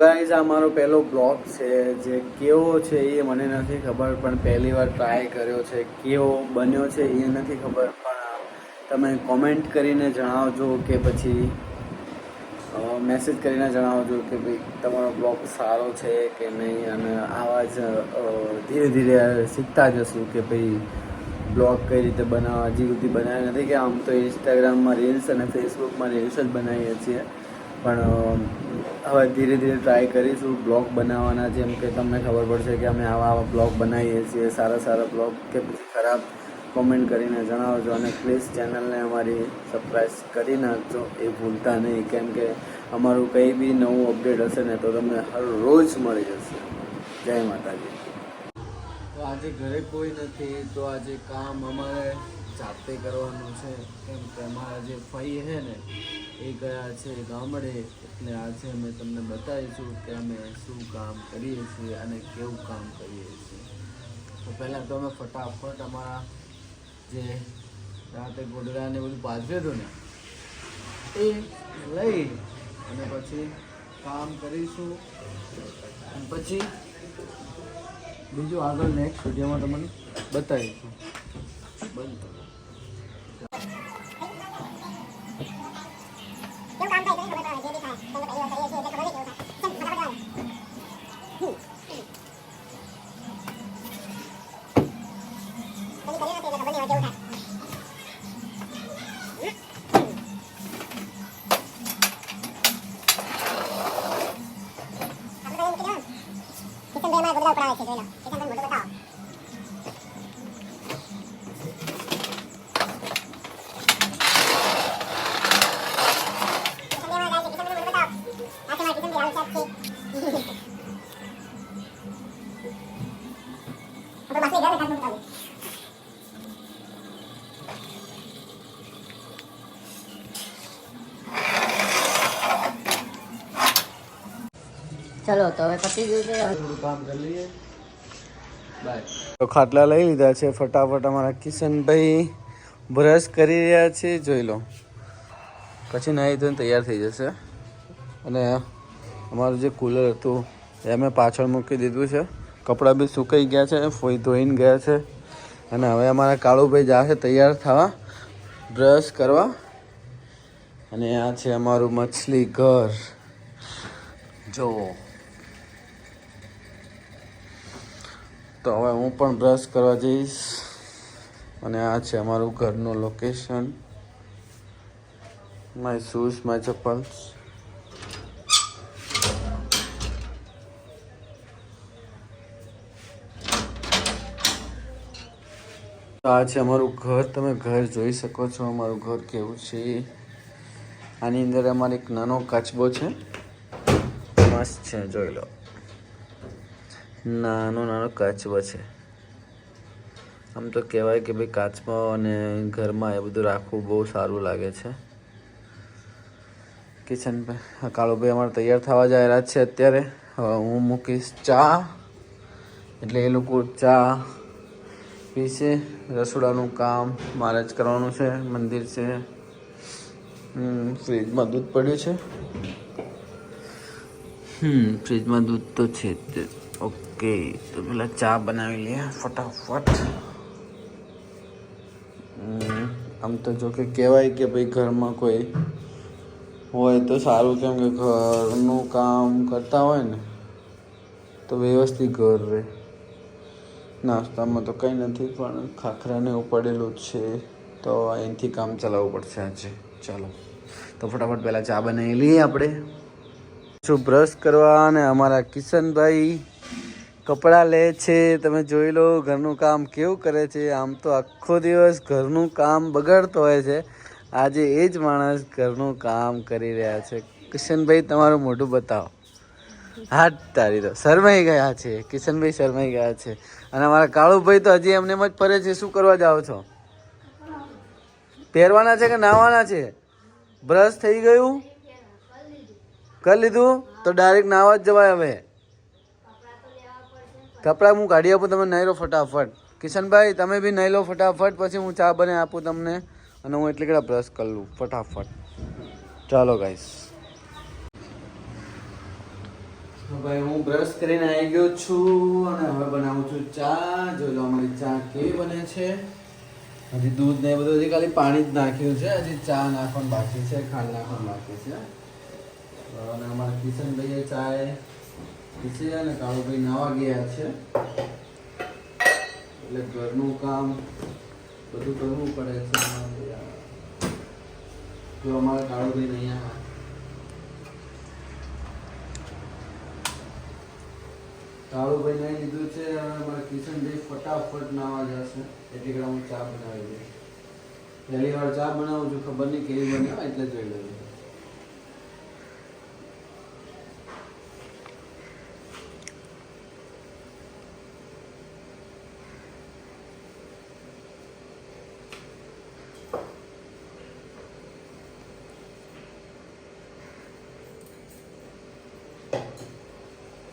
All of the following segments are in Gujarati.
ગાઈઝ, આ મારો પહેલો બ્લોગ છે જે કેવો છે એ મને નથી ખબર, પણ પહેલી વાર ટ્રાય કર્યો છે. કેવો બન્યો છે એ નથી ખબર, પણ તમે કોમેન્ટ કરીને જણાવજો કે પછી મેસેજ કરીને જણાવજો કે ભાઈ, તમારો બ્લોગ સારો છે કે નહીં? અને આવા જ ધીરે ધીરે શીખતા જશું કે ભાઈ, બ્લોગ કઈ રીતે બનાવવા, હજી સુધી બનાવ્યા નથી, કે આમ તો ઇન્સ્ટાગ્રામમાં રીલ્સ અને ફેસબુકમાં રીલ્સ જ બનાવીએ છીએ. પણ હવે ધીરે ધીરે ટ્રાય કરીશું. બ્લોગ બનાવવાના જેમ કે તમને ખબર પડશે કે અમે આવા આવા બ્લોગ બનાવીએ છીએ, સારા સારા બ્લોગ કે પછી ખરાબ કોમેન્ટ કરીને જણાવજો અને પ્લીઝ ચેનલને અમારી સબસ્ક્રાઈબ કરી નાખજો. એ ભૂલતા નહીં, કેમ કે અમારું કંઈ બી નવું અપડેટ હશે ને તો તમને હર રોજ મળી જશે. જય માતાજી. તો આજે ઘરે કોઈ નથી, તો આજે કામ અમારે જાતે કરવાનું છે. કેમ કે અમારા જે ફઈ છે ને એ ગયા છે ગામડે. એટલે આજે અમે તમને બતાવીશું કે અમે શું કામ કરીએ છીએ અને કેવું કામ કરીએ છીએ. તો પહેલાં તો અમે ફટાફટ અમારા જે રાતે ગોડરાને બધું પાથર્યું હતું ને, એ લઈ અને પછી કામ કરીશું. અને પછી બીજું આગળ નેક્સ્ટ વિડીયોમાં તમને બતાવીશું. બંધ કરો. કર્યું નથી હવે પતી ગયું છે. થોડું કામ કરી લઈએ. તો ખાટલા લઈ લીધા છે ફટાફટ અમારા કિશનભાઈ બ્રશ કરી રહ્યા છે જોઈ લો. પછી નાહી ધોઈને તૈયાર થઈ જશે. અને અમારું જે કુલર હતું એ અમે પાછળ મૂકી દીધું છે. કપડાં બી સુકાઈ ગયા છે ફોઈ ધોઈને ગયા છે. અને હવે અમારા કાળુભાઈ જશે તૈયાર થવા બ્રશ કરવા. અને આ છે અમારું મછલી ઘર. જો તો હવે હું પણ બ્રશ કરવા જઈશ. અને આ છે અમારું ઘરનું location my shoes my chappals આ છે અમારું ઘર. તમે ઘર જોઈ શકો છો અમારું ઘર કેવું છે. આની અંદર અમારે એક નાનો કાચબો છે. મસ્ત છે, જોઈ લો. નાનો નાનો કાચબો છે. આમ તો કહેવાય કે ભાઈ કાચમાં અને ઘરમાં એ બધું રાખવું બહુ સારું લાગે છે. કિચન કાળુભાઈ અમારે તૈયાર થવા જાય રહ્યા છે અત્યારે. હવે હું મૂકીશ ચા. એટલે એ લોકો ચા પીશે, રસોડાનું કામ, મારે જ કરવાનું છે, મંદિર છે. ફ્રીજમાં દૂધ પડ્યું છે. હમ, ફ્રીજમાં દૂધ તો છે જ. ઓકે, તો પેલા ચા બનાવી લઈએ, ફટાફટ. આમ તો જો કે કહેવાય કે ભાઈ ઘરમાં કોઈ હોય તો સારું, કેમ કે ઘરનું કામ કરતા હોય ને, તો વ્યવસ્થિત ઘર રહે. નાસ્તામાં તો કંઈ નથી, પણ ખાખરાને ઉપાડેલું જ છે, તો અહીંથી કામ ચલાવવું પડશે આજે. ચાલો, તો ફટાફટ પહેલાં ચા બનાવી લઈએ આપણે. શું બ્રશ કરવા અને અમારા કિશનભાઈ કપડાં લે છે, તમે જોઈ લો ઘરનું કામ કેવું કરે છે. આમ તો આખો દિવસ ઘરનું કામ બગાડતો હોય છે. આજે એ જ માણસ ઘરનું કામ કરી રહ્યા છે. કિશનભાઈ, તમારું મોઢું બતાવો. હાથ તારી તો શરમાઈ ગયા છે. કિશનભાઈ શરમાઈ ગયા છે. અને અમારા કાળુભાઈ તો હજી એમને એમ જ ફરે છે, શું કરવા જાઓ છો? પહેરવાના છે કે નાવાના છે? બ્રશ થઈ ગયું? કરી લીધું? તો ડાયરેક્ટ નાવા જ જવાય હવે. કપડાં હું કાઢી આપું તમે નહીં લો ફટાફટ. કિશનભાઈ, તમે બી નહીં લો ફટાફટ, પછી હું ચા બને આપું તમને. અને હું એટલે કડા બ્રશ કરી લઉં, ફટાફટ. ચાલો ગાઈસ ભાઈ, હું બ્રશ કરીને આવી ગયો છું અને હવે બનાવું છું ચા. લો, અમારી ચા કેવી બને છે. હજી દૂધ ને બધું હજી ખાલી પાણી જ નાખ્યું છે. હજી ચા નાખવાનું બાકી છે, ખાંડ નાખવાનું બાકી છે. અને અમારા કિશનભાઈએ ચાય પીછી અને કાળુભાઈ નાવા ગયા છે. એટલે ઘરનું કામ, બધું કરવું પડે છે જો અમારા કાળુભાઈ નહીં કાળુભાઈ નહીં લીધું છે, અને મારા કિશનભાઈ ફટાફટ નાવા જશે. એટલી ઘણા હું ચા બનાવી દઈશ. પહેલી વાર ચા બનાવું છું, ખબર નહીં કેવી બનાવે એટલે જોઈ લેજો.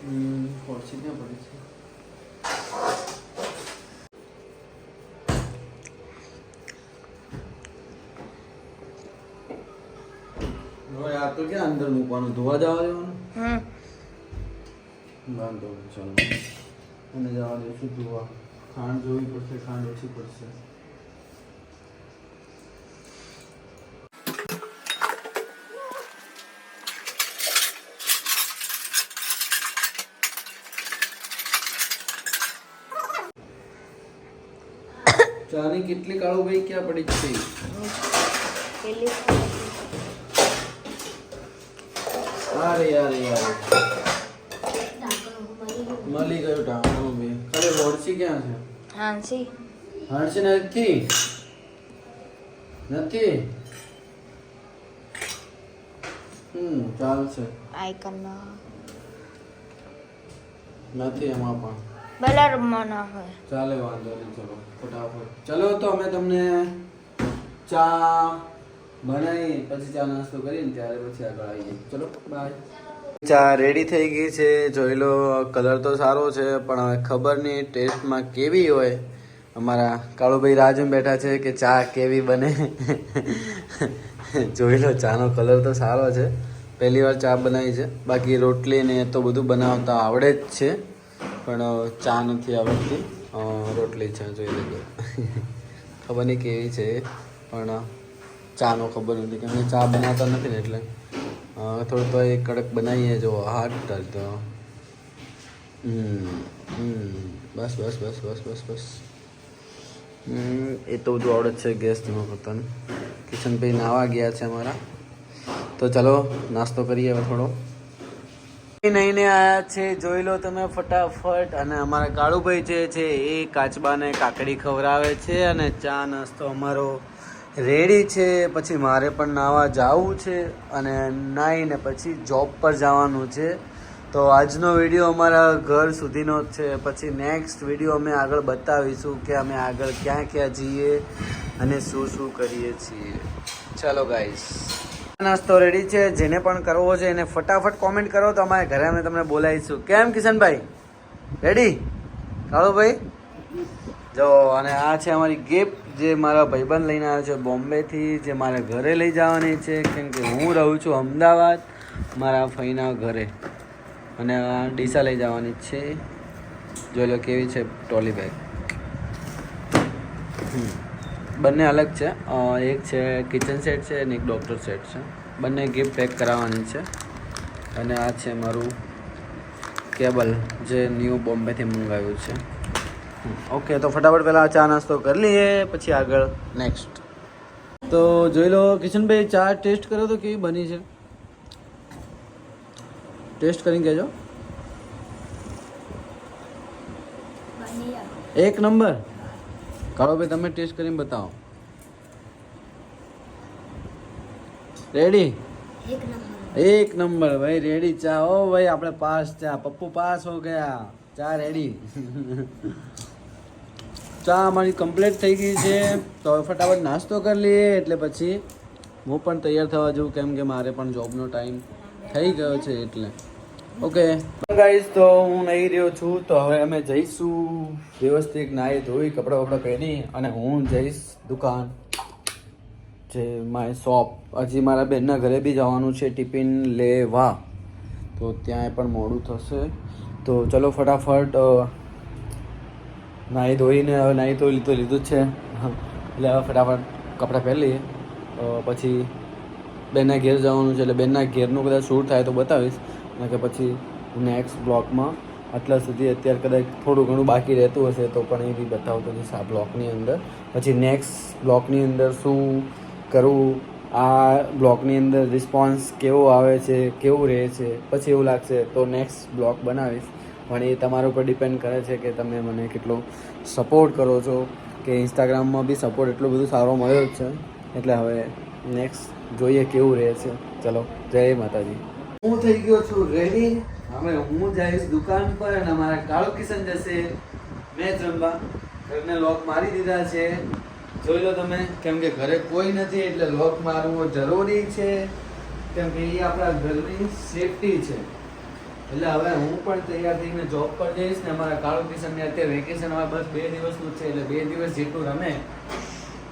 ખોરશી ક્યાં પડી છે હવે આ તો ક્યાં અંદર મૂકવાનું ધોવા જવા દેવાનું વાંધો ચાલો અને જવા દઈશું ધોવા ખાંડ જોવી પડશે ખાંડ ઓછી પડશે ચાની કેટલી કાળું ભાઈ ક્યાં પડી છે? અરે અરે યાર મળી ગયું ટાંકણું બી ખરે વોડસી ક્યાં છે? હાંસી. હાંસી નથી? નથી? હમ ચાલશે. આઈકન નથી એમાં પણ. ભલે રમવાના હોય. ચાલે વાંધો નહીં ચલો ફટાફટ. ચલો તો અમે તમને ચા બનાવી પછી ચા નાસ્તો કરીને ત્યારે પછી આગળ આવીએ. ચલો બાય ચા રેડી થઈ ગઈ છે. જોઈ લો કલર તો સારો છે પણ હવે ખબર નહીં ટેસ્ટમાં કેવી હોય. અમારા કાળુભાઈ રાજુ બેઠા છે કે ચા કેવી બને. જોઈ લો ચાનો કલર તો સારો છે. પહેલી વાર ચા બનાવી છે. બાકી રોટલી ને એ તો બધું બનાવતા આવડે જ છે. પણ ચા નથી આવડતી. રોટલી ચા જોઈ લેજો. ખબર નહીં કેવી છે, પણ ચાનો ખબર નથી, કેમ કે ચા બનાવતા નથી ને એટલે. થોડું તો એ કડક બનાવીએ, જો હાર્ટ તો. બસ બસ બસ બસ બસ બસ. એ તો બધું આવડે છે ગેસ ધીમો કરતાનું કિશનભાઈ નાવા ગયા છે અમારા. તો ચાલો, નાસ્તો કરીએ હવે થોડો. નહીં ને આયા છે, જોઈ લો તમે ફટાફટ. અને અમારા કાળુભાઈ જે છે, એ કાચબાને કાકડી ખવડાવે છે અને ચા નાસ્તો અમારો રેડી છે. પછી મારે પણ નાવા જવું છે અને નાહીને પછી જોબ પર જવાનું છે. તો આજનો વીડિયો અમારા ઘર સુધીનો જ છે. પછી નેક્સ્ટ વીડિયો અમે આગળ બતાવીશું કે અમે આગળ ક્યાં ક્યાં જઈએ અને શું શું કરીએ છીએ. ચાલો ગાઈસ નાસ્તો રેડી છે. જેને પણ કરવો છે એને ફટાફટ કોમેન્ટ કરો. તો અમારે ઘરે અમે તમને બોલાવીશું. કેમ કિશનભાઈ? રેડી કાળો ભાઈ. જો, અને આ છે અમારી ગિફ્ટ જે મારા ભાઈબંધ લઈને આવ્યો છે બોમ્બેથી, જે મારે ઘરે લઈ જવાની છે. કેમ કે હું રહું છું અમદાવાદ, મારા ફઈના ઘરે. અને આ ડીસા લઈ જવાની છે. જોઈ લો કેવી છે ટ્રોલી બેગ હમ. બંને અલગ છે. એક છે કિચન સેટ છે અને એક ડૉક્ટર સેટ છે. બંને ગિફ્ટ પેક કરાવવાની છે. અને આ છે મારું કેબલ જે ન્યૂ બોમ્બેથી મંગાવ્યું છે. ઓકે તો ફટાફટ પહેલાં ચા નાસ્તો કરી લઈએ પછી આગળ નેક્સ્ટ તો જોઈ લો કિશનભાઈ ચા ટેસ્ટ કરો તો કેવી બની છે? ટેસ્ટ કરીને કહેજો. એક નંબર કાળો ભાઈ તમે ટેસ્ટ કરીને બતાવો. રેડી એક નંબર. ભાઈ રેડી ચા. ઓ ભાઈ આપણે પાસ ચા. પપ્પુ પાસ હો ગયા. ચા રેડી ચા અમારી કમ્પ્લીટ થઈ ગઈ છે. તો ફટાફટ નાસ્તો કરી લઈએ એટલે પછી હું પણ તૈયાર થવા જઉં કેમ કે મારે પણ જોબનો ટાઈમ થઈ ગયો છે એટલે. ઓકે ગાઈઝ તો હું નહીં રહ્યો છું, તો હવે અમે જઈશું. વ્યવસ્થિત નાહી ધોઈ, કપડાં વપડા પહેરી અને હું જઈશ દુકાન, જે માય શોપ. હજી મારા બેનના ઘરે બી જવાનું છે ટિફિન લેવા. તો ત્યાં પણ મોડું થશે. તો ચલો ફટાફટ નાહી ધોઈને હવે નાહી ધોઈ લીધું લીધું જ છે. એટલે હવે ફટાફટ કપડાં પહેરી લઈએ. પછી બેનના ઘેર જવાનું છે, એટલે બેનના ઘેરનું કદાચ શૂટ થાય તો બતાવીશ. અને કે પછી નેક્સ્ટ બ્લોકમાં આટલા સુધી અત્યારે કદાચ થોડું ઘણું બાકી રહેતું હશે તો પણ એ બી બતાવતો જઈશ આ બ્લોકની અંદર. પછી નેક્સ્ટ બ્લોકની અંદર શું કરવું આ બ્લોકની અંદર રિસ્પોન્સ કેવો આવે છે? કેવું રહે છે? પછી એવું લાગશે તો નેક્સ્ટ બ્લોક બનાવીશ. પણ એ તમારા ઉપર ડિપેન્ડ કરે છે કે તમે મને કેટલો સપોર્ટ કરો છો? કે ઇન્સ્ટાગ્રામમાં બી સપોર્ટ એટલો બધો સારો મળ્યો જ છે. એટલે હવે નેક્સ્ટ જોઈએ કેવું રહે છે. ચલો, જય માતાજી. હું થઈ ગયો છું રેડી હવે હું જઈશ દુકાન પર અને અમારા કાળો કિશન જશે. મેચ રમવા ઘરને લોક મારી દીધા છે. જોઈ લો તમે, કેમ કે ઘરે કોઈ નથી એટલે લોક મારવો જરૂરી છે. કેમ કે એ આપણા ઘરની સેફટી છે. એટલે હવે હું પણ તૈયાર થઈને જોબ પર જઈશ ને અમારા કાળો કિશનને અત્યારે હવે બસ બે દિવસનું છે એટલે બે દિવસ જેટલું રમે,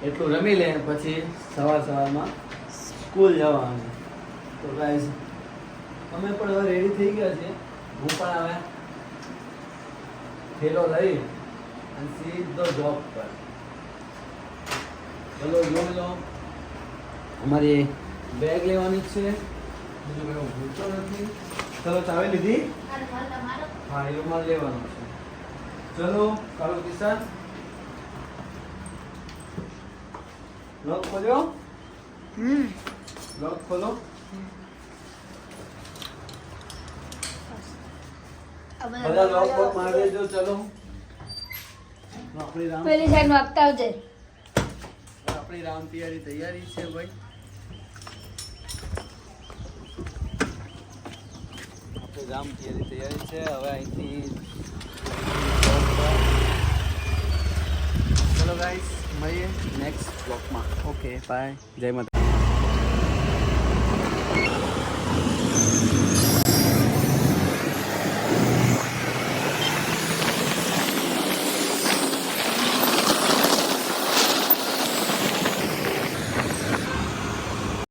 એટલું રમી લે પછી સવાર સવારમાં સ્કૂલ જવાનું. તો ગાઈઝ અમે પણ હવે રેડી થઈ ગયા છે હું પણ હવે થેલો લઈ અને સીધો જોબ પર. ચલો જોઈ લો. અમારી બેગ લેવાની જ છે. બીજું કઈ હું ભૂલતો નથી. ચલો ચાવે લીધી? હા એ રૂમાલ લેવાનો છે. ચલો કાલો કિસાન લોક ખોલ્યો? લોક ખોલો. બધા લોક બોક મારી દેજો ચલો. આપણી રામ પેલી સાઈડ વાગતા આવજે આપણી રામ પિયારી તૈયારી છે ભાઈ. આપણે રામ પિયારી તૈયારી છે. હવે અહીંથી ચલો ગાઈસ મળીએ નેક્સ્ટ બ્લોકમાં ઓકે બાય જય માતા